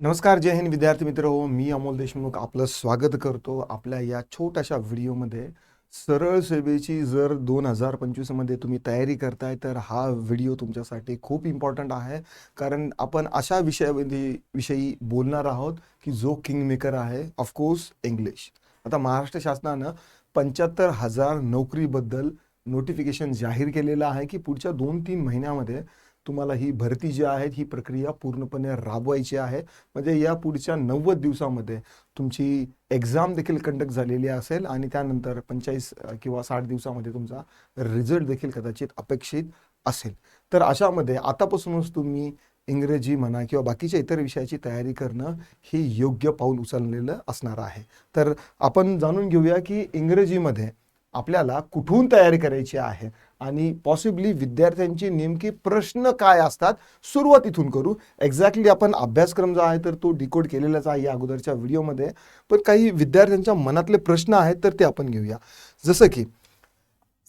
नमस्कार जय हिंद विद्यार्थी मित्र. हो मी अमोल देशमुख आपलं स्वागत करतो आपल्या या छोट्याशा व्हिडिओमध्ये. सरळ सेवेची जर दोन हजार पंचवीसमध्ये तुम्ही तयारी करताय तर हा व्हिडिओ तुमच्यासाठी खूप इम्पॉर्टंट आहे. कारण आपण अशा विषयामध्ये विषयी बोलणार आहोत की जो किंगमेकर आहे ऑफकोर्स इंग्लिश आता महाराष्ट्र शासनानं पंच्याहत्तर हजार नोकरीबद्दल नोटिफिकेशन जाहीर केलेलं आहे की पुढच्या दोन तीन महिन्यामध्ये तुम्हाला ही भरती जी आहे ही प्रक्रिया पूर्णपणे राबवायची आहे. म्हणजे या पुढच्या नव्वद दिवसामध्ये तुमची एक्झाम देखील कंडक्ट झालेली असेल आणि त्यानंतर पंचेचाळीस किंवा साठ दिवसामध्ये तुमचा रिझल्ट देखील कदाचित अपेक्षित असेल. तर अशामध्ये आतापासूनच तुम्ही इंग्रजी म्हणा किंवा बाकीच्या इतर विषयाची तयारी करणं हे योग्य पाऊल उचललेलं असणार आहे. तर आपण जाणून घेऊया की इंग्रजीमध्ये आपल्याला कुठून तयारी करायची आहे? आणि पॉसिबली विद्यार्थ्यांचे नेमके प्रश्न काय असतात सुरुवात इथून करू. एक्झॅक्टली आपण अभ्यासक्रम जो आहे तर तो डिकोड केलेलाच आहे या अगोदरच्या व्हिडिओमध्ये. पण काही विद्यार्थ्यांच्या मनातले प्रश्न आहेत तर ते आपण घेऊया. जसं की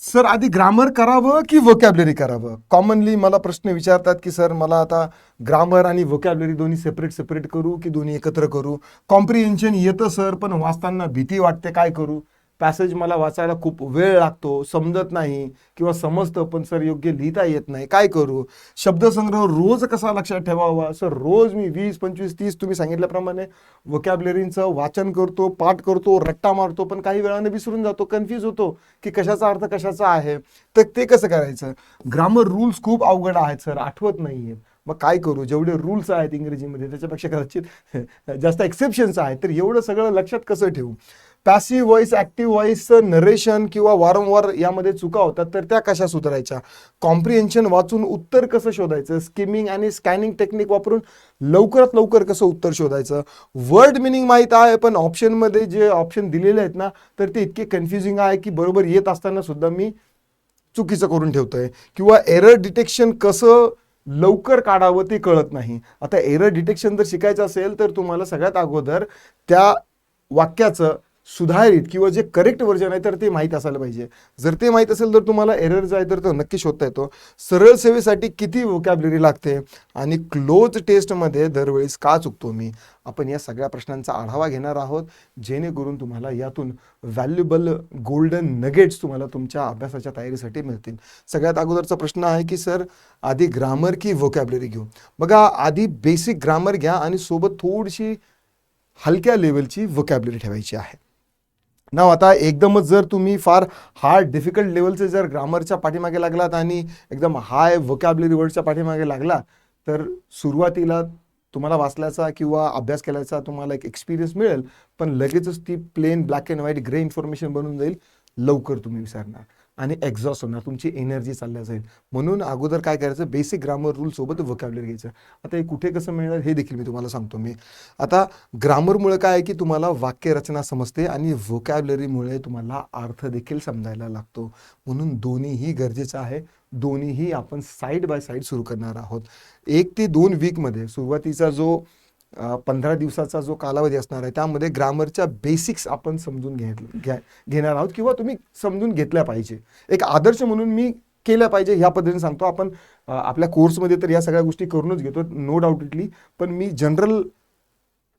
सर आधी ग्रामर करावं की वोकॅबलरी करावं? कॉमनली मला प्रश्न विचारतात की सर मला आता ग्रामर आणि वोकॅबलरी दोन्ही सेपरेट सेपरेट करू की दोन्ही एकत्र करू? कॉम्प्रिहेन्शन येतं सर पण वाचताना भीती वाटते काय करू? पॅसेज मला वाचायला खूप वेळ लागतो समजत नाही किंवा समजतं पण सर योग्य लिहिता येत नाही. काय करू? शब्दसंग्रह रोज कसा लक्षात ठेवावा? सर रोज मी वीस पंचवीस तीस तुम्ही सांगितल्याप्रमाणे वकॅबलरींचं वाचन करतो पाठ करतो रट्टा मारतो पण काही वेळाने विसरून जातो कन्फ्यूज होतो की कशाचा अर्थ कशाचा आहे. तर ते कसं करायचं? ग्रामर रूल्स खूप अवघड आहेत सर. आठवत नाहीये. मग काय करू? जेवढे रूल्स आहेत इंग्रजीमध्ये त्याच्यापेक्षा कदाचित जास्त एक्सेप्शन्स आहेत. तर एवढं सगळं लक्षात कसं ठेवू? पॅसिव्ह व्हॉइस ॲक्टिव्ह व्हॉइसचं नरेशन किंवा वारंवार यामध्ये चुका होतात तर त्या कशा सुधारायच्या? कॉम्प्रिहेन्शन वाचून उत्तर कसं शोधायचं? स्किमिंग आणि स्कॅनिंग टेक्निक वापरून लवकरात लवकर कसं उत्तर शोधायचं? वर्ड मिनिंग माहीत आहे पण ऑप्शनमध्ये जे ऑप्शन दिलेले आहेत ना तर ते इतके कन्फ्युजिंग आहे की बरोबर येत असताना सुद्धा मी चुकीचं करून ठेवतोय. किंवा एरर डिटेक्शन कसं लवकर काढावं ते कळत नाही. आता एरर डिटेक्शन जर शिकायचं असेल तर तुम्हाला सगळ्यात अगोदर त्या वाक्याचं सुधारित किंवा जे करेक्ट व्हर्जन आहे तर ते माहीत असायला पाहिजे. जर ते माहीत असेल तर तुम्हाला एरर जो आहे तर तो नक्की शोधता येतो. सरळ सेवेसाठी किती वोकॅबलरी लागते? आणि क्लोज टेस्टमध्ये दरवेळेस का चुकतो मी? आपण या सगळ्या प्रश्नांचा आढावा घेणार आहोत. जेणेकरून तुम्हाला यातून व्हॅल्युबल गोल्डन नगेट्स तुम्हाला तुमच्या अभ्यासाच्या तयारीसाठी मिळतील. सगळ्यात अगोदरचा प्रश्न आहे की सर आधी ग्रामर की वोकॅबलरी घेऊ? बघा आधी बेसिक ग्रामर घ्या आणि सोबत थोडीशी हलक्या लेवलची वोकॅबलरी ठेवायची आहे. ना आता एकदमच जर तुम्ही फार हार्ड डिफिकल्ट लेवलचे जर ग्रामरच्या पाठीमागे लागलात आणि एकदम हाय वोकॅबलरी वर्डच्या पाठीमागे लागला तर सुरुवातीला तुम्हाला वाचल्याचा किंवा अभ्यास केल्याचा तुम्हाला एक एक्सपिरियन्स मिळेल पण लगेचच ती plain black and white grey information बनून जाईल लवकर तुम्ही विसरणार. आणि एक्झॉस्ट होणार तुमची एनर्जी चालल्या जाईल म्हणून अगोदर काय करायचं? बेसिक ग्रामर रूल सोबत वोकॅबलरी घ्यायचं. आता हे कुठे कसं मिळणार? हे देखील मी तुम्हाला सांगतो मी. आता ग्रामरमुळे काय आहे की तुम्हाला वाक्यरचना समजते आणि व्होकॅबलरीमुळे तुम्हाला अर्थ देखील समजायला लागतो. म्हणून दोन्हीही गरजेचं आहे. दोन्हीही आपण साईड बाय साईड सुरू करणार आहोत. एक ते दोन वीकमध्ये सुरुवातीचा जो पंधरा दिवसाचा जो कालावधी असणार आहे त्यामध्ये ग्रामरच्या बेसिक्स आपण समजून घे घ्या घेणार आहोत किंवा तुम्ही समजून घेतल्या पाहिजे. एक आदर्श म्हणून मी केल्या पाहिजे ह्या पद्धतीने सांगतो. आपण आपल्या कोर्समध्ये तर या सगळ्या गोष्टी करूनच घेतो नो डाऊटली पण मी जनरल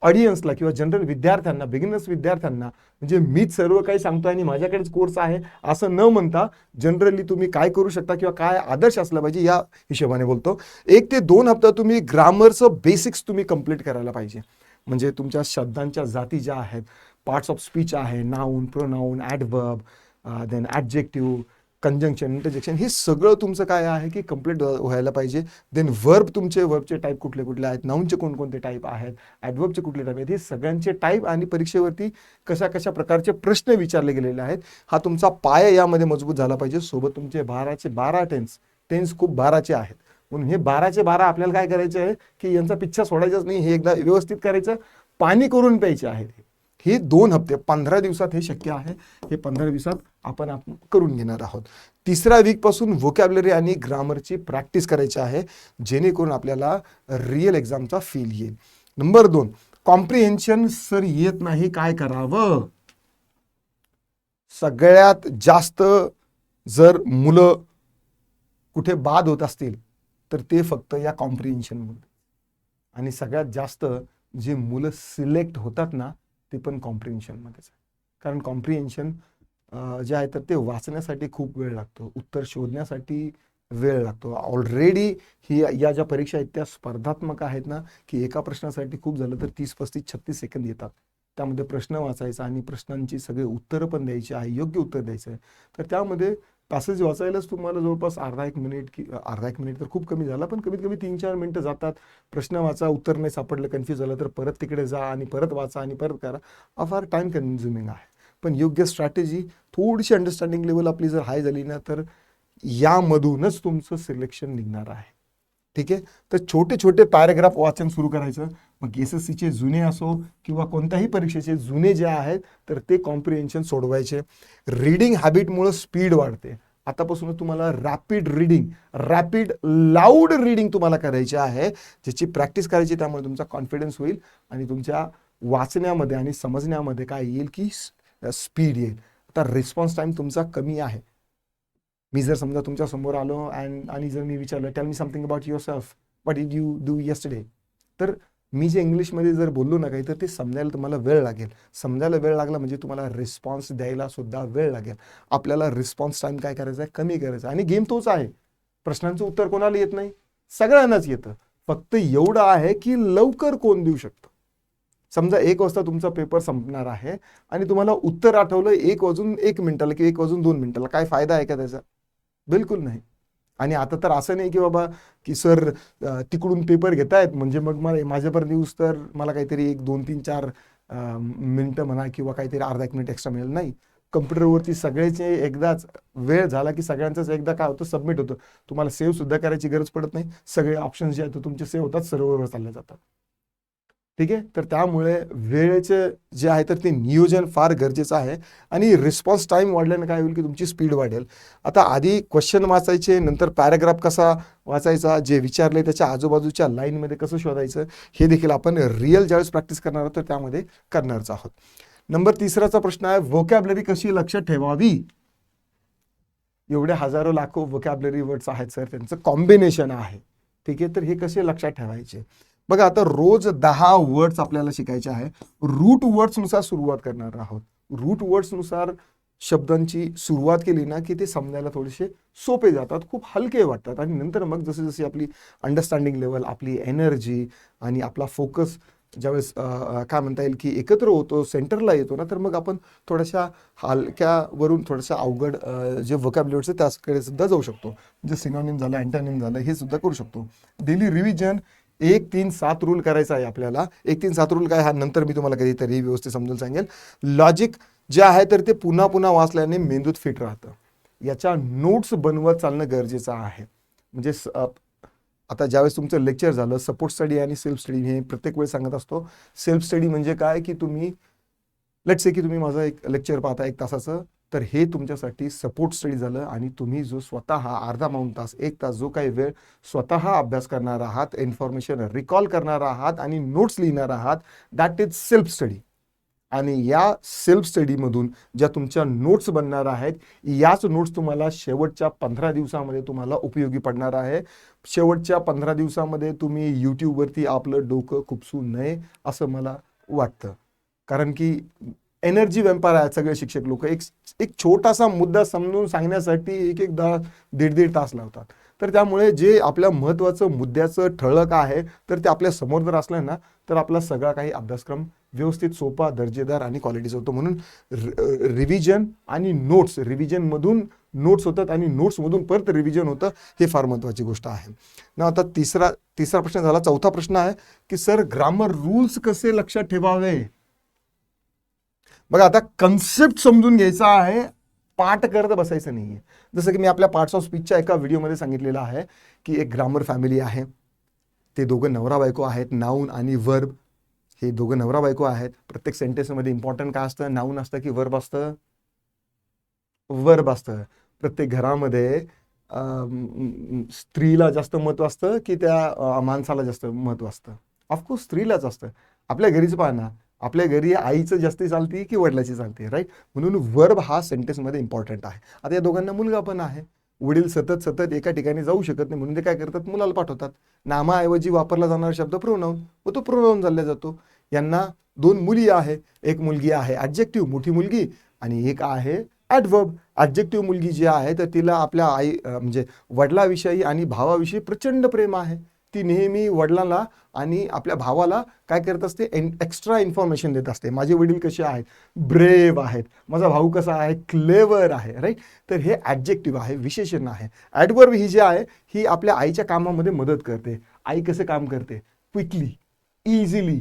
ऑडियन्सला किंवा जनरल विद्यार्थ्यांना बिगिनर्स विद्यार्थ्यांना म्हणजे मीच सर्व काही सांगतो आणि माझ्याकडेच कोर्स आहे असं न म्हणता जनरली तुम्ही काय करू शकता किंवा काय आदर्श असला पाहिजे या हिशोबाने बोलतो. एक ते दोन हप्ता तुम्ही ग्रामरचं बेसिक्स तुम्ही कंप्लीट करायला पाहिजे. म्हणजे तुमच्या शब्दांच्या जाती ज्या आहेत पार्ट्स ऑफ स्पीच आहे noun pronoun adverb then adjective conjunction interjection हे सगळं तुमचं काय आहे की कंप्लीट व्हायला पाहिजे. देन वर्ब तुमचे वर्बचे टाईप कुठले कुठले आहेत? नाऊनचे कोणकोणते टाईप आहेत? ॲडवर्बचे कुठले टाईप आहेत? हे सगळ्यांचे टाईप आणि परीक्षेवरती कशा कशा प्रकारचे प्रश्न विचारले गेलेले आहेत हा तुमचा पाया यामध्ये मजबूत झाला पाहिजे. सोबत तुमचे बाराचे बारा टेन्स टेन्स खूप बाराचे आहेत. म्हणून हे बाराचे बारा आपल्याला काय करायचे आहे की यांचा पिच्छा सोडायचाच नाही हे एकदा व्यवस्थित करायचं. पाणी करून प्यायचे आहेत हे दोन हप्ते पंधरा दिवसात हे शक्य आहे. हे पंधरा दिवसात आपण करून घेणार आहोत. तिसऱ्या वीकपासून व्होकॅबलरी आणि ग्रामरची प्रॅक्टिस करायची आहे जेणेकरून आपल्याला रिअल एक्झामचा फील येईल. नंबर दोन कॉम्प्रिहेन्शन सर येत नाही काय करावं? सगळ्यात जास्त जर मुलं कुठे बाद होत असतील तर ते फक्त या कॉम्प्रिहेन्शनमुळे आणि सगळ्यात जास्त जे मुलं सिलेक्ट होतात ना ते पण कॉम्प्रिहेन्शनमध्येच आहे. कारण कॉम्प्रिहेन्शन जे आहे तर ते वाचण्यासाठी खूप वेळ लागतो. उत्तर शोधण्यासाठी वेळ लागतो. ऑलरेडी ही या ज्या परीक्षा आहेत त्या स्पर्धात्मक आहेत ना की एका प्रश्नासाठी खूप झालं तर तीस पस्तीस छत्तीस सेकंद येतात. त्यामध्ये प्रश्न वाचायचा आणि प्रश्नांची सगळे उत्तरं पण द्यायची आहे योग्य उत्तर द्यायचं आहे. तर त्यामध्ये पॅसेज वाचायलाच तुम्हाला जवळपास अर्धा एक मिनिट की अर्धा एक मिनिट तर खूप कमी झाला पण कमीत कमी तीन चार मिनटं जातात. प्रश्न वाचा उत्तर नाही सापडलं कन्फ्यूज झालं तर परत तिकडे जा आणि परत वाचा आणि परत करा. हा फार टाईम कन्झ्युमिंग आहे. पण योग्य स्ट्रॅटेजी थोडीशी अंडरस्टँडिंग लेवल आपली जर हाय झाली ना तर यामधूनच तुमचं सिलेक्शन निघणार आहे. ठीक आहे? तर छोटे छोटे पॅरेग्राफ वाचन सुरू करायचं. मग एस एस सीचे जुने असो किंवा कोणत्याही परीक्षेचे जुने जे आहेत तर ते कॉम्प्रिहेन्शन सोडवायचे. रीडिंग हॅबिटमुळं स्पीड वाढते. आतापासून तुम्हाला rapid reading rapid loud reading तुम्हाला करायची आहे ज्याची प्रॅक्टिस करायची त्यामुळे तुमचा कॉन्फिडन्स होईल आणि तुमच्या वाचण्यामध्ये आणि समजण्यामध्ये काय येईल की स्पीड येईल. आता रिस्पॉन्स टाईम तुमचा कमी आहे. मी जर समजा तुमच्यासमोर आलो अँड आणि जर मी विचारलं tell me something about yourself what did you do yesterday तर मी जे इंग्लिशमध्ये जर बोललो ना काही तर ते समजायला तुम्हाला वेळ लागेल. समजायला वेळ लागला म्हणजे तुम्हाला रिस्पॉन्स द्यायला सुद्धा वेळ लागेल. आपल्याला रिस्पॉन्स टाईम काय करायचा आहे? कमी करायचा आहे. आणि गेम तोच आहे. प्रश्नांचं उत्तर कोणाला येत नाही? सगळ्यांनाच येतं. फक्त एवढं आहे की लवकर कोण देऊ शकतं? समजा एक वाजता तुमचा पेपर संपणार आहे आणि तुम्हाला उत्तर आठवलं एक वाजून एक मिनिटाला किंवा एक वाजून दोन मिनिटाला. काय फायदा आहे का त्याचा? बिलकुल नाही. आणि आता तर असं नाही की बाबा की सर तिकडून पेपर घेत आहेत म्हणजे मग मला माझ्यापर्यंत न्यूज तर मला काहीतरी एक दोन तीन चार मिनटं म्हणा किंवा काहीतरी अर्धा एक मिनिट एक्स्ट्रा मिळेल. नाही. कम्प्युटरवरती सगळ्याचे एकदाच वेळ झाला की सगळ्यांचाच एकदा काय होतं सबमिट होतं. तुम्हाला सेव्ह सुद्धा करायची गरज पडत नाही. सगळे ऑप्शन्स जे आहेत तुमचे सेव्ह होतात सर्ववर चालले जातात. ठीक आहे? तर त्यामुळे वेळेचे जे आहे तर ते नियोजन फार गरजेचं आहे. आणि रिस्पॉन्स टाईम वाढल्यानं काय होईल की तुमची स्पीड वाढेल. आता आधी क्वेश्चन वाचायचे नंतर पॅराग्राफ कसा वाचायचा जे विचारले त्याच्या आजूबाजूच्या लाईनमध्ये कसं शोधायचं हे देखील आपण रिअल ज्यावेळेस प्रॅक्टिस करणार आहोत तर त्यामध्ये करणारच आहोत. नंबर तिसराचा प्रश्न आहे वोकॅबलरी कशी लक्षात ठेवावी? एवढे हजारो लाखो वोकॅबलरी वर्ड्स आहेत सर त्यांचं कॉम्बिनेशन आहे. ठीक आहे? तर हे कसे लक्षात ठेवायचे? बघा आता रोज दहा वर्ड्स आपल्याला शिकायचे आहे. रूट वर्ड्सनुसार सुरुवात करणार आहोत. रूट वर्ड्सनुसार शब्दांची सुरुवात केली ना की ते समजायला थोडेसे सोपे जातात खूप हलके वाटतात. आणि नंतर मग जसे जशी आपली अंडरस्टँडिंग लेवल आपली एनर्जी आणि आपला फोकस ज्यावेळेस काय म्हणता येईल की एकत्र होतो सेंटरला येतो ना तर मग आपण थोड्याशा हलक्यावरून थोडंसं अवघड जे वोकॅबुलरीचं त्याकडे सुद्धा जाऊ शकतो. जे सिनॉनिम झालं अँटॉनिम झालं हे सुद्धा करू शकतो. डेली रिव्हिजन एक तीन सात रूल करायचा आहे आपल्याला. एक तीन सात रूल काय हा नंतर मी तुम्हाला कधीतरी व्यवस्थित समजून सांगेल. लॉजिक जे आहे तर ते पुन्हा पुन्हा वाचल्याने मेंदूत फिट राहतं. याच्या नोट्स बनवत चालणं गरजेचं आहे. म्हणजे आता ज्यावेळेस तुमचं लेक्चर झालं सपोर्ट स्टडी आणि सेल्फ स्टडी हे प्रत्येक वेळेस सांगत असतो. सेल्फ स्टडी म्हणजे काय? की तुम्ही लेट्स से की तुम्ही माझं एक लेक्चर पाहता एक तासाचं. तर हे तुमच्यासाठी सपोर्ट स्टडी झालं आणि तुम्ही जो स्वतः अर्धा माऊन तास एक तास जो काही वेळ स्वतः अभ्यास करणार आहात इन्फॉर्मेशन रिकॉल करणार आहात आणि नोट्स लिहिणार आहात दॅट इज सेल्फ स्टडी आणि या सेल्फ स्टडीमधून ज्या तुमच्या नोट्स बनणार आहेत याच नोट्स तुम्हाला शेवटच्या पंधरा दिवसामध्ये तुम्हाला उपयोगी पडणार आहे. शेवटच्या पंधरा दिवसामध्ये तुम्ही यूट्यूबवरती आपलं डोकं खुपसू नये असं मला वाटतं. कारण की एनर्जी वेम्पायर आहेत सगळे शिक्षक लोक. एक एक छोटासा मुद्दा समजून सांगण्यासाठी एक एक दहा दीड दीड तास लावतात. तर त्यामुळे जे आपल्या महत्त्वाचं मुद्द्याचं ठळक आहे तर ते आपल्यासमोर जर असलं ना तर आपला सगळा काही अभ्यासक्रम व्यवस्थित सोपा दर्जेदार आणि क्वालिटीचा होतो. म्हणून रिव्हिजन आणि नोट्स रिव्हिजनमधून नोट्स होतात आणि नोट्समधून परत रिव्हिजन होतं हे फार महत्त्वाची गोष्ट आहे. ना आता तिसरा तिसरा प्रश्न झाला. चौथा प्रश्न आहे की सर ग्रामर रूल्स कसे लक्षात ठेवावे? बघा आता कन्सेप्ट समजून घ्यायचा आहे. पाठ करत बसायचं नाही आहे जसं की मी आपल्या पार्ट्स ऑफ स्पीचच्या एका व्हिडिओमध्ये सांगितलेलं आहे की एक ग्रामर फॅमिली आहे. ते दोघं नवरा बायको आहेत. नाऊन आणि वर्ब हे दोघं नवरा बायको आहेत. प्रत्येक सेंटेन्समध्ये इम्पॉर्टंट काय असतं? नाऊन असतं की वर्ब असतं? वर्ब असतं. प्रत्येक घरामध्ये स्त्रीला जास्त महत्त्व असतं की त्या माणसाला जास्त महत्त्व असतं? ऑफकोर्स स्त्रीलाच असतं. आपल्या घरीच पाहणार आपल्या घरी आईचं जास्ती चालते की वडिलाची चालते राईट म्हणून वर्ब हा सेंटेन्समध्ये इम्पॉर्टंट आहे. आता या दोघांना मुलगा पण आहे. वडील सतत सतत एका ठिकाणी जाऊ शकत नाही म्हणून ते काय करतात? मुलाला पाठवतात. नामाऐवजी वापरला जाणारा शब्द प्रोनाऊन व तो प्रोनाऊन चालला जातो. यांना दोन मुली आहे. एक मुलगी आहे ॲडजेक्टिव्ह मोठी मुलगी आणि एक आहे ॲडवर्ब ॲडजेक्टिव्ह मुलगी जी आहे तर तिला आपल्या आई म्हणजे वडिलाविषयी आणि भावाविषयी प्रचंड प्रेम आहे. ती नेहमी वडिलांना आणि आपल्या भावाला काय करत असते? एक्स्ट्रा इन्फॉर्मेशन देत असते. माझे वडील कसे आहेत? ब्रेव आहेत. माझा भाऊ कसा आहे? क्लेवर आहे राईट तर हे ॲडजेक्टिव्ह आहे विशेषण आहे. ॲडवर्ब ही जी आहे ही आपल्या आईच्या कामामध्ये मदत करते. आई कसं काम करते? क्विकली इझिली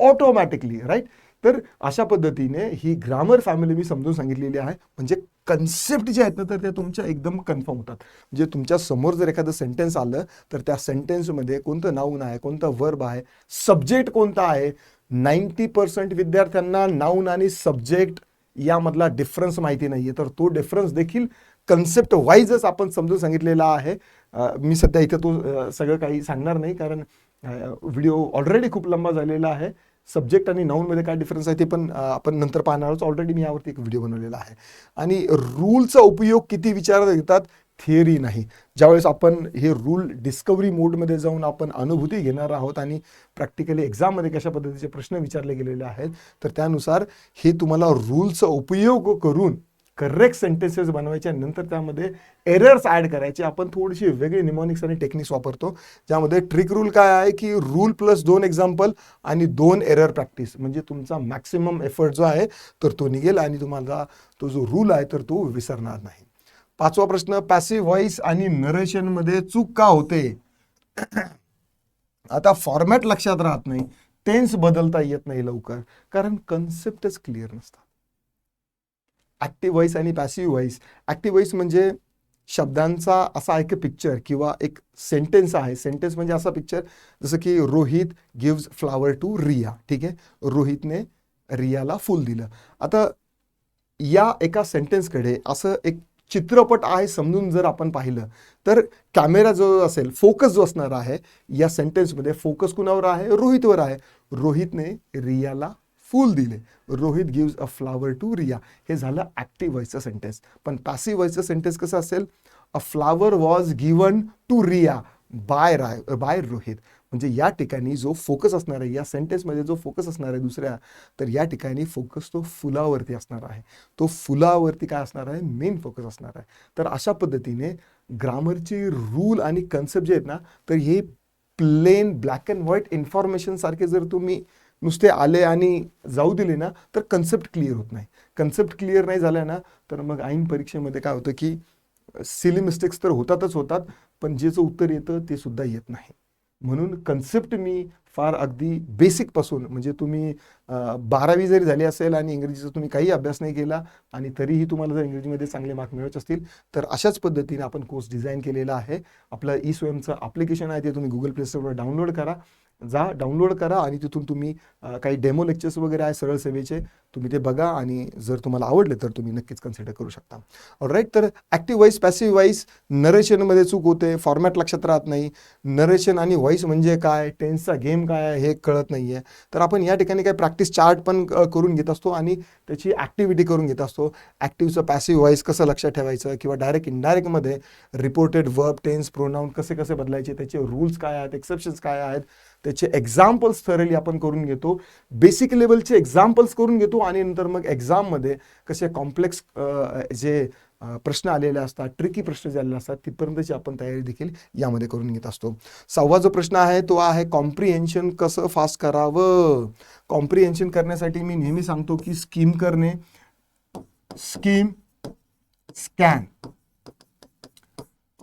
ऑटोमॅटिकली राईट तर अशा पद्धतीने ही ग्रामर फॅमिली मी समजून सांगितलेली आहे. म्हणजे कन्सेप्ट जे आहेत ना तर त्या तुमच्या एकदम कन्फर्म होतात. म्हणजे तुमच्यासमोर जर एखादं सेंटेन्स आलं तर त्या सेंटेन्समध्ये कोणतं नाऊन आहे कोणतं वर्ब आहे सब्जेक्ट कोणता आहे नाईन्टी पर्सेंट विद्यार्थ्यांना नाऊन आणि सब्जेक्ट यामधला डिफरन्स माहिती नाही आहे तर तो डिफरन्स देखील कन्सेप्ट वाईजच आपण समजून सांगितलेला आहे. मी सध्या इथं तो सगळं काही सांगणार नाही कारण व्हिडिओ ऑलरेडी खूप लंबा झालेला आहे. सब्जेक्ट आणि नाऊनमध्ये काय डिफरन्स आहे ते पण आपण नंतर पाहणार आहोत ऑलरेडी मी यावरती एक व्हिडिओ बनवलेला आहे. आणि रूलचा उपयोग किती विचारात घेतात? थिअरी नाही. ज्यावेळेस आपण हे रूल डिस्कवरी मोडमध्ये जाऊन आपण अनुभूती घेणार आहोत आणि प्रॅक्टिकली एक्झाममध्ये कशा पद्धतीचे प्रश्न विचारले गेलेले आहेत तर त्यानुसार हे तुम्हाला रूलचा उपयोग करून करेक्ट सेंटेन्सेस बनवायचे आणि नंतर त्यामध्ये एरर्स ॲड करायचे. आपण थोडीशी वेगळी निमॉनिक्स आणि टेक्निक्स वापरतो ज्यामध्ये ट्रिक रूल काय आहे की रूल प्लस दोन एक्झाम्पल आणि दोन एरर प्रॅक्टिस म्हणजे तुमचा मॅक्सिमम एफर्ट जो आहे तर तो निघेल आणि तुम्हाला तो जो रूल आहे तर तो विसरणार नाही. पाचवा प्रश्न पॅसिव्ह व्हॉइस आणि नरेशनमध्ये चूक का होते? आता फॉर्मॅट लक्षात राहत नाही. टेन्स बदलता येत नाही लवकर कारण कन्सेप्टच क्लिअर नसतात. ॲक्टिव्ह व्हॉइस आणि पॅसिव्ह व्हॉइस ॲक्टिव्ह व्हॉइस म्हणजे शब्दांचा असा एक पिक्चर किंवा एक सेंटेन्स आहे. सेंटेन्स म्हणजे असा पिक्चर जसं की Rohit gives flower to Riya. ठीक आहे? रोहितने रियाला फुल दिलं. आता या एका सेंटेन्सकडे असं एक चित्रपट आहे समजून जर आपण पाहिलं तर कॅमेरा जो असेल फोकस जो असणार आहे या सेंटेन्समध्ये फोकस कुणावर आहे? रोहितवर आहे. रोहितने रियाला फूल दिले. Rohit gives a flower to Riya. हे झालं ॲक्टिव्ह व्हॉइसचं सेंटेन्स पण पॅसिव्ह व्हॉइसचं सेंटेन्स कसं असेल? A flower was given to Riya by Rai by Rohit म्हणजे या ठिकाणी जो फोकस असणार आहे या सेंटेन्समध्ये जो फोकस असणार आहे दुसऱ्या तर या ठिकाणी फोकस तो फुलावरती असणार आहे. तो फुलावरती काय असणार आहे? मेन फोकस असणार आहे. तर अशा पद्धतीने ग्रामरची रूल आणि कन्सेप्ट जे आहेत ना तर हे प्लेन ब्लॅक अँड व्हाईट इन्फॉर्मेशनसारखे जर तुम्ही नुसते आले आणि जाऊ दिले ना तर कन्सेप्ट क्लिअर होत नाही. कन्सेप्ट क्लिअर नाही झाल्या ना तर मग ऐन परीक्षेमध्ये काय होतं की सिली मिस्टेक्स तर होतातच होतात पण जे जे उत्तर येतं ते सुद्धा येत नाही. म्हणून कन्सेप्ट मी फार अगदी बेसिकपासून म्हणजे तुम्ही बारावी जरी झाली असेल आणि इंग्रजीचा तुम्ही काही अभ्यास नाही केला आणि तरीही तुम्हाला जर इंग्रजीमध्ये चांगले मार्क मिळत असतील तर अशाच पद्धतीने आपण कोर्स डिझाईन केलेला आहे. आपलं ई स्वयंचं अप्लिकेशन आहे ते तुम्ही गुगल प्ले स्टोरवर डाउनलोड करा. जा डाउनलोड करा आणि तिथून तुम्ही काही डेमो लेक्चर्स वगैरे आहे सरळ सेवेचे तुम्ही ते बघा आणि जर तुम्हाला आवडले तर तुम्ही नक्कीच कन्सिडर करू शकता. राईट तर ॲक्टिव्ह वाईस पॅसिव्ह व्हॉइस नरेशनमध्ये चूक होते फॉर्मॅट लक्षात राहत नाही. नरेशन आणि व्हॉइस म्हणजे काय टेन्सचा गेम काय आहे हे कळत नाही आहे तर आपण या ठिकाणी काही प्रॅक्टिस चार्ट पण करून घेत असतो आणि त्याची ॲक्टिव्हिटी करून घेत असतो. ॲक्टिव्हचं पॅसिव्ह व्हॉइस कसं लक्षात ठेवायचं किंवा डायरेक्ट इनडायरेक्टमध्ये रिपोर्टेड वर्ब टेन्स प्रोनाऊन कसे कसे बदलायचे त्याचे रूल्स काय आहेत एक्सेप्शन्स काय आहेत त्याचे एक्झाम्पल्स थरली आपण करून घेतो. बेसिक लेवलचे एक्झाम्पल्स करून घेतो आणि नंतर मग एक्झाममध्ये कसे कॉम्प्लेक्स जे प्रश्न आलेले असतात ट्रिकी प्रश्न जे आलेले असतात तिथपर्यंतची आपण तयारी देखील यामध्ये करून घेत असतो. सहावा जो प्रश्न आहे तो आहे कॉम्प्रिहेन्शन कसं फास्ट करावं? कॉम्प्रिहेन्शन करण्यासाठी मी नेहमी सांगतो की स्कीम करणे स्कीम स्कॅन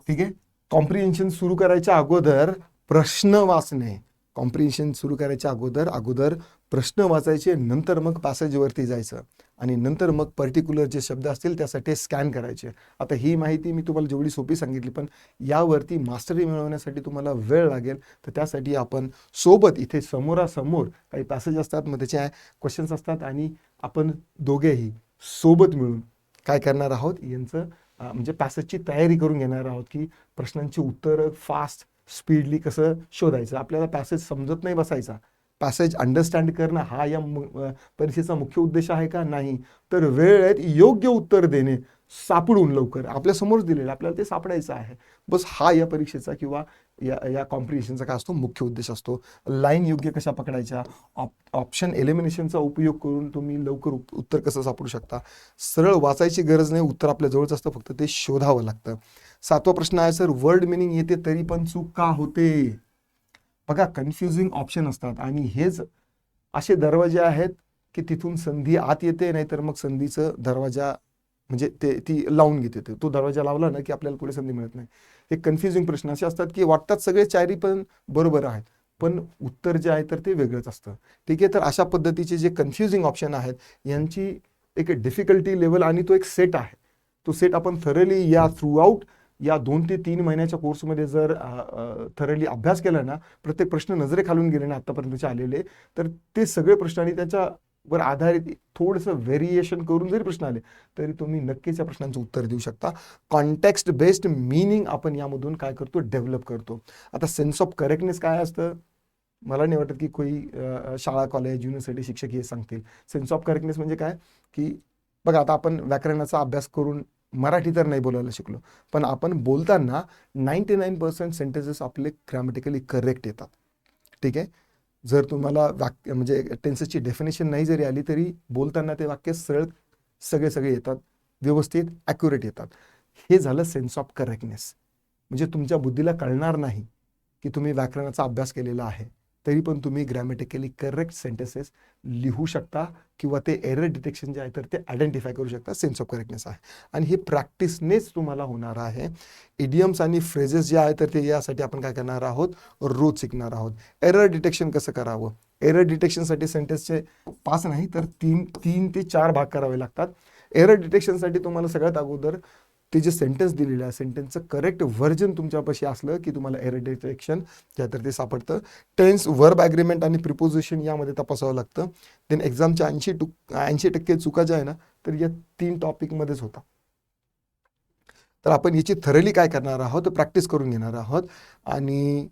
ठीक आहे? कॉम्प्रिहेन्शन सुरू करायच्या अगोदर प्रश्न वाचणे. कॉम्प्रिहेन्शन सुरू करायच्या अगोदर अगोदर प्रश्न वाचायचे नंतर मग पॅसेजवरती जायचं. आणि नंतर मग पर्टिक्युलर जे शब्द असतील त्यासाठी स्कॅन करायचे. आता ही माहिती मी तुम्हाला जेवढी सोपी सांगितली पण यावरती मास्टरी मिळवण्यासाठी तुम्हाला वेळ लागेल. तर त्यासाठी आपण सोबत इथे समोरासमोर काही पॅसेज असतात मग त्याचे क्वेश्चन्स असतात आणि आपण दोघेही सोबत मिळून काय करणार आहोत? यांचं म्हणजे पॅसेजची तयारी करून घेणार आहोत की प्रश्नांची उत्तरं फास्ट स्पीडली कसं शोधायचं? आपल्याला पॅसेज समजत नाही बसायचा. पॅसेज अंडरस्टँड करणं हा या परीक्षेचा मुख्य उद्देश आहे का? नाही. तर वेळेत योग्य उत्तर देणे सापडून लवकर. आपल्यासमोर दिलेलं आपल्याला ते सापडायचं आहे. बस हा या परीक्षेचा किंवा या या कॉम्पिटिशनचा काय असतो? मुख्य उद्देश असतो. लाईन योग्य कशा पकडायच्या? ऑप ऑप्शन एलिमिनेशनचा उपयोग करून तुम्ही लवकर उत्तर कसं सापडू शकता? सरळ वाचायची गरज नाही. उत्तर आपल्या जवळच असतं. फक्त ते शोधावं लागतं. सातवा प्रश्न आहे सर वर्ड मिनिंग येते तरी पण चूक का होते? बघा कन्फ्युजिंग ऑप्शन असतात आणि हेच असे दरवाजे आहेत की तिथून संधी आत येते नाहीतर मग संधीचं दरवाजा म्हणजे ते ती लावून घेते. ते. तो दरवाजा लावला ना की आपल्याला पुढे संधी मिळत नाही. हे कन्फ्युजिंग प्रश्न असे असतात की वाटतात सगळे चारी पण बरोबर आहेत पण उत्तर जे आहे तर ते वेगळंच असतं. ठीक आहे तर अशा पद्धतीचे जे कन्फ्युजिंग ऑप्शन आहेत यांची एक डिफिकल्टी लेवल आणि तो एक सेट आहे. तो सेट आपण थरली या थ्रूआउट या दोन ते तीन महिन्याच्या कोर्समध्ये जर थरली अभ्यास केला ना प्रत्येक प्रश्न नजरेखालून गेले ना आतापर्यंतचे आलेले तर ते सगळे प्रश्न आणि त्याच्यावर आधारित थोडंसं व्हेरिएशन करून जरी प्रश्न आले तरी तुम्ही नक्कीच या प्रश्नांचं उत्तर देऊ शकता. कॉन्टेक्स्ट बेस्ड मिनिंग आपण यामधून काय करतो? डेव्हलप करतो. आता सेन्स ऑफ करेक्टनेस काय असतं? मला नाही वाटत की कोणी शाळा कॉलेज युनिव्हर्सिटी शिक्षक हे सांगतील. सेन्स ऑफ करेक्टनेस म्हणजे काय? की बघा आता आपण व्याकरणाचा अभ्यास करून मराठी तर नाही बोलायला शिकलो. पण आपण बोलताना नाईन्टी नाईन पर्सेंट सेंटेन्सेस आपले ग्रॅमॅटिकली करेक्ट येतात. ठीक आहे? जर तुम्हाला वाक्य म्हणजे टेन्सेसची डेफिनेशन नाही जरी आली तरी बोलताना ते वाक्य सरळ सगळे सगळे येतात. व्यवस्थित ॲक्युरेट येतात. हे झालं सेन्स ऑफ करेक्टनेस म्हणजे तुमच्या बुद्धीला कळणार नाही की तुम्ही व्याकरणाचा अभ्यास केलेला आहे. तरी पण तुम्ही ग्रॅमॅटिकली करेक्ट सेंटेन्सेस लिहू शकता किंवा ते एरर डिटेक्शन जे आहे तर ते आयडेंटिफाय करू शकता. सेन्स ऑफ करेक्टनेस आहे. आणि हे प्रॅक्टिसनेच तुम्हाला होणार आहे. इडियम्स आणि फ्रेजेस जे आहे तर ते यासाठी आपण काय करणार आहोत? रोज शिकणार आहोत. एरर डिटेक्शन कसं करावं? एरर डिटेक्शनसाठी सेंटेन्सचे पाच नाही तर तीन तीन ते चार भाग करावे लागतात. एरर डिटेक्शनसाठी तुम्हाला सगळ्यात अगोदर ते जे सेंटेन्स दिलेलं आहे सेंटेन्सचं करेक्ट व्हर्जन तुमच्यापाशी असलं की तुम्हाला एरर डिटेक्शन ज्या तर ते सापडतं. टेन्स वर्ब ॲग्रीमेंट आणि प्रिपोजिशन यामध्ये तपासावं लागतं. देन एक्झामच्या ऐंशी टू ऐंशी टक्के चुका ज्या आहे ना तर या तीन टॉपिकमध्येच होता. तर आपण याची थरली काय करणार आहोत? प्रॅक्टिस करून घेणार आहोत. आणि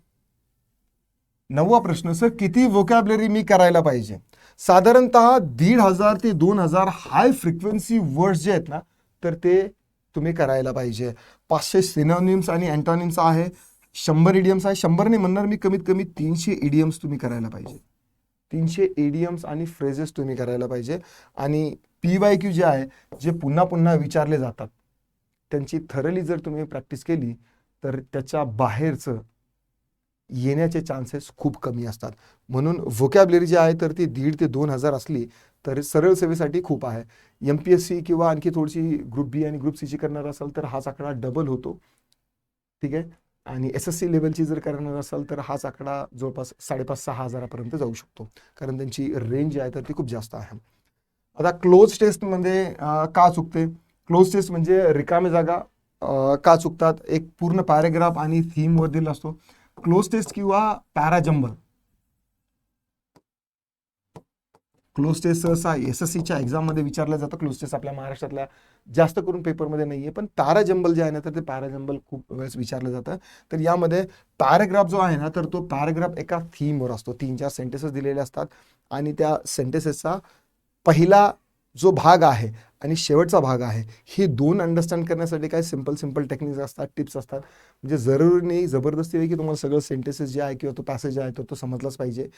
नववा प्रश्न सर किती वोकॅबलरी मी करायला पाहिजे? साधारणतः दीड हजार ते दोन हजार हाय फ्रिक्वेन्सी वर्ड्स जे आहेत ना तर ते तुम्ही करायला पाहिजे. पाचशे सिनॉनिम्स आणि अँटॉनिम्स आहे. शंभर इडियम्स आहे. शंभर नाही म्हणणार मी कमीत कमी तीनशे इडियम्स तुम्ही करायला पाहिजे. तीनशे इडियम्स आणि फ्रेजेस तुम्ही करायला पाहिजे. आणि पी वाय क्यू जे आहे जे पुन्हा पुन्हा विचारले जातात. त्यांची थरली जर तुम्ही प्रॅक्टिस केली तर त्याच्या बाहेरचं येण्याचे चान्सेस खूप कमी असतात. म्हणून व्होकॅबलरी जी आहे तर ती दीड ते दोन हजार असली तर सरळ सेवेसाठी खूप आहे. एम पी एस सी किंवा आणखी थोडीशी ग्रुप बी आणि ग्रुप सीची करणार असाल तर हाच आकडा डबल होतो. ठीक आहे? आणि एस एस सी लेवलची जर करणार असाल तर हाच आकडा जवळपास साडेपाच सहा हजारापर्यंत जाऊ शकतो. कारण त्यांची रेंज जी आहे तर ती खूप जास्त आहे. आता क्लोज टेस्टमध्ये का चुकते? क्लोज टेस्ट म्हणजे रिकामी जागा का चुकतात? एक पूर्ण पॅरेग्राफ आणि थीमवर दिला असतो. क्लोज टेस्ट किंवा पॅराजंबल. क्लोज टेस्ट सहसा एस एस सीच्या एक्झाममध्ये विचारलं जातं. क्लोज टेस्ट आपल्या महाराष्ट्रातल्या जास्त करून पेपरमध्ये नाही आहे पण पॅराजंबल जे आहे ना तर ते पॅराजंबल खूप वेळेस विचारलं जातं. तर यामध्ये पॅराग्राफ जो आहे ना तर तो पॅराग्राफ एका थीमवर असतो. तीन चार सेंटेसेस दिलेले असतात. आणि त्या सेंटेसेसचा पहिला जो भाग आहे आणि शेवटचा भाग आहे हे दोन अंडरस्टँड करण्यासाठी काय सिंपल सिंपल टेक्निक्स असतात टिप्स असतात. म्हणजे जरुरी नाही जबरदस्ती आहे की तुम्हाला सगळं सेंटेन्सेस जे आहे किंवा तो पॅसेज आहे तो तो समजलाच पाहिजे.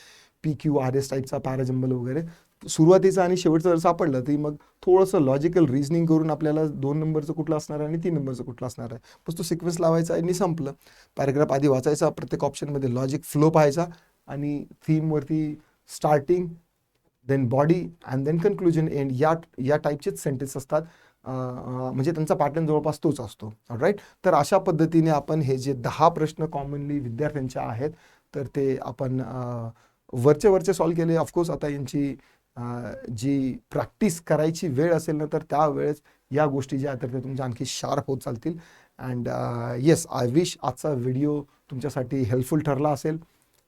पी क्यू आर एस टाईपचा पॅराजंबल वगैरे. सुरुवातीचा आणि शेवटचं जर सापडलं तरी मग थोडंसं लॉजिकल रिझनिंग करून आपल्याला दोन नंबरचं कुठलं असणार आहे आणि तीन नंबरचं कुठलं असणार आहे. बस तो सिक्वेन्स लावायचा आणि संपलं. पॅराग्राफ आधी वाचायचा प्रत्येक ऑप्शनमध्ये लॉजिक फ्लो पाहायचा आणि थीमवरती starting then body and then conclusion end या या टाईपचेच सेंटेन्स असतात. म्हणजे त्यांचा पॅटर्न जवळपास तोच असतो. राईट तर अशा पद्धतीने आपण हे जे दहा प्रश्न कॉमनली विद्यार्थ्यांचे आहेत तर ते आपण वरचे वरचे सॉल्व केले. ऑफकोर्स आता यांची जी प्रॅक्टिस करायची वेळ असेल ना तर त्यावेळेस या गोष्टी ज्या आहेत तर ते तुमच्या आणखी शार्प होत चालतील. अँड येस आय विश आजचा व्हिडिओ तुमच्यासाठी हेल्पफुल ठरला असेल.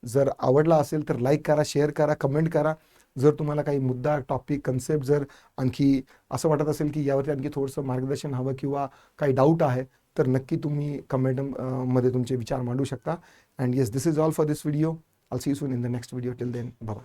जर आवडला असेल तर लाईक करा शेअर करा कमेंट करा. जर तुम्हाला काही मुद्दा टॉपिक कन्सेप्ट जर आणखी असं वाटत असेल की यावरती आणखी थोडंसं मार्गदर्शन हवं किंवा काही डाऊट आहे तर नक्की तुम्ही कमेंटमध्ये तुमचे विचार मांडू शकता. And yes this is all for this video all see soon in the next video till then bye.